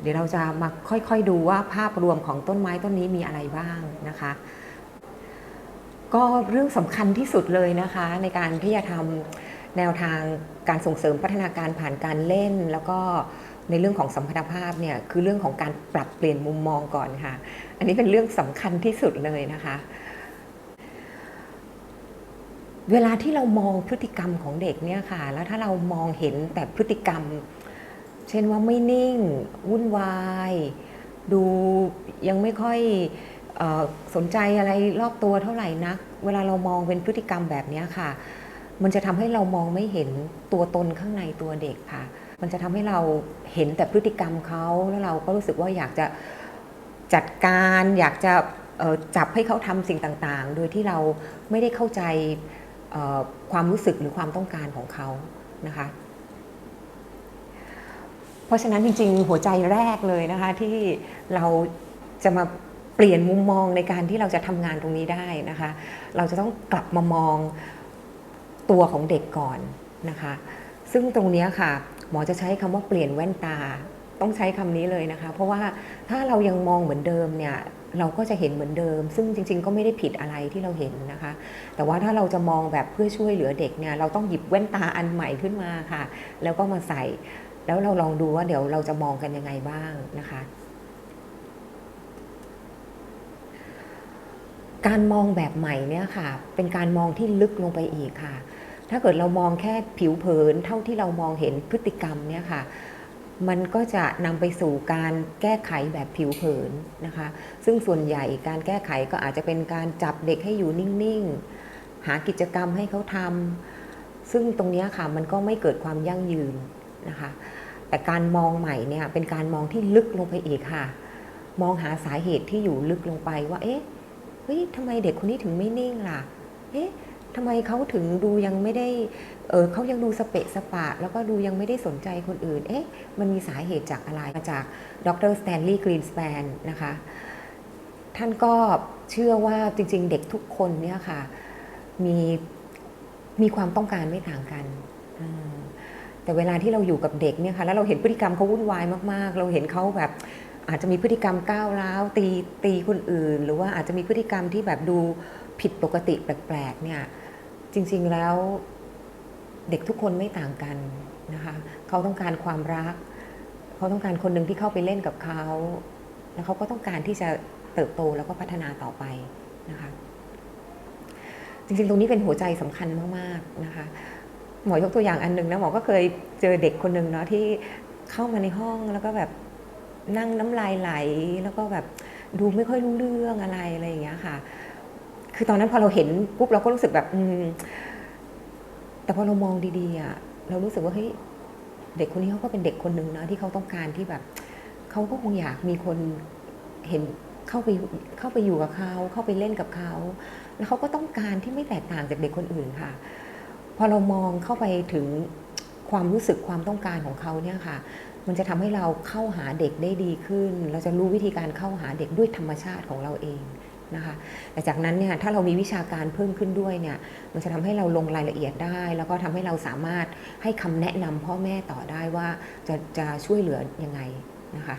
เดี๋ยวเราจะมาค่อยๆดูว่าภาพรวมของต้นไม้ต้นนี้มีอะไรบ้างนะคะ ก็เรื่องสำคัญที่สุดเลยนะคะ ในการที่จะทำแนวทางการส่งเสริมพัฒนาการผ่านการเล่น แล้วก็ในเรื่องของสัมพันธภาพเนี่ยคือเรื่องของการปรับเปลี่ยนมุมมองก่อนค่ะ อันนี้เป็นเรื่องสำคัญที่สุดเลยนะคะ เวลาที่เรามองพฤติกรรมของเด็กเนี่ยค่ะ แล้วถ้าเรามองเห็นแต่พฤติกรรม เช่นว่าไม่นิ่ง วุ่นวาย ดูยังไม่ค่อยอสนใจอะไรรอบตัวเท่าไหร่นัก เวลาเรามองเป็นพฤติกรรมแบบนี้ค่ะ มันจะทำให้เรามองไม่เห็นตัวตนข้างในตัวเด็กค่ะ มันจะทำให้เราเห็นแต่พฤติกรรมเขาแล้วเราก็รู้สึกว่าอยากจะจัดการอยากจะจับให้เขาทำสิ่งต่างๆ โดยที่เราไม่ได้เข้าใจความรู้สึกหรือความต้องการของเขานะคะ เพราะฉะนั้นจริง ๆ หัวใจแรกเลยนะคะที่เราจะมาเปลี่ยนมุมมองในการที่เราจะทำงานตรงนี้ได้นะคะ เราจะต้องกลับมามองตัวของเด็กก่อนนะคะ ซึ่งตรงนี้ค่ะ หมอจะใช้คำว่าเปลี่ยนแว่นตา ต้องใช้คำนี้เลยนะคะ เพราะว่าถ้าเรายังมองเหมือนเดิมเนี่ยเราก็จะเห็นเหมือนเดิม ซึ่งจริง ๆ ก็ไม่ได้ผิดอะไรที่เราเห็นนะคะ แต่ว่าถ้าเราจะมองแบบเพื่อช่วยเหลือเด็กเนี่ยเราต้องหยิบแว่นตาอันใหม่ขึ้นมาค่ะ แล้วก็มาใส่ แล้วเราลองดูว่าเดี๋ยวเราจะมองกันยังไงบ้างนะคะ การมองแบบใหม่เนี่ยค่ะ เป็นการมองที่ลึกลงไปอีกค่ะ ถ้าเกิดเรามองแค่ผิวเผินเท่าที่เรามองเห็นพฤติกรรมเนี่ยค่ะมันก็จะนำไปสู่การแก้ไขแบบผิวเผินนะคะ ซึ่งส่วนใหญ่การแก้ไขก็อาจจะเป็นการจับเด็กให้อยู่นิ่ง ๆ หากิจกรรมให้เขาทำซึ่งตรงนี้ค่ะมันก็ไม่เกิดความยั่งยืน นะคะ แต่การมองใหม่เนี่ยเป็นการมองที่ลึกลงไปอีกค่ะ มองหาสาเหตุที่อยู่ลึกลงไปว่า เอ๊ะเฮ้ยทำไมเด็กคนนี้ถึงไม่นิ่งล่ะ เอ๊ะทำไมเขาถึงดูยังไม่ได้ เออเขายังดูสเปะสปะ แล้วก็ดูยังไม่ได้สนใจคนอื่น เอ๊ะ มันมีสาเหตุจากอะไร มาจากดรสแตนลีย์กรีนส p ปนนะคะ ท่านก็เชื่อว่าจริงๆ เด็กทุกคนเนี่ยค่ะ มีมีความต้องการไม่ต่างกันอ แต่เวลาที่เราอยู่กับเด็กเนี่ยค่ะแล้วเราเห็นพฤติกรรมเขาวุ่นวายมากๆ เราเห็นเขาแบบอาจจะมีพฤติกรรมก้าวร้าวตีตีคนอื่น หรือว่าอาจจะมีพฤติกรรมที่แบบดูผิดปกติแปลกๆเนี่ยจริงๆแล้วเด็กทุกคนไม่ต่างกันนะคะเขาต้องการความรัก เขาต้องการคนหนึ่งที่เข้าไปเล่นกับเขา แล้วเขาก็ต้องการที่จะเติบโตแล้วก็พัฒนาต่อไปนะคะจริงๆ ตรงนี้เป็นหัวใจสำคัญมากๆนะคะ หมอยกตัวอย่างอันหนึ่งนะหมอก็เคยเจอเด็กคนหนึ่งเนาะที่เข้ามาในห้องแล้วก็แบบนั่งน้ำลายไหล แล้วก็แบบดูไม่ค่อยรู้เรื่องอะไรอะไรอย่างเงี้ยค่ะ คือตอนนั้นพอเราเห็นปุ๊บเราก็รู้สึกแบบอืมแต่พอเรามองดีๆอะเรารู้สึกว่าเฮ้ยเด็กคนนี้เขาก็เป็นเด็กคนหนึ่งนะที่เขาต้องการที่แบบเขาก็คงอยากมีคนเห็นเข้าไปเข้าไปอยู่กับเขาเข้าไปเล่นกับเขาแล้วเขาก็ต้องการที่ไม่แตกต่างจากเด็กคนอื่นค่ะ พอเรามองเข้าไปถึงความรู้สึกความต้องการของเขาเนี่ยค่ะ มันจะทำให้เราเข้าหาเด็กได้ดีขึ้น เราจะรู้วิธีการเข้าหาเด็กด้วยธรรมชาติของเราเองนะคะแต่จากนั้นเนี่ยถ้าเรามีวิชาการเพิ่มขึ้นด้วยเนี่ยมันจะทำให้เราลงรายละเอียดได้ แล้วก็ทำให้เราสามารถให้คำแนะนำพ่อแม่ต่อได้ว่าจะจะช่วยเหลือยังไงนะคะ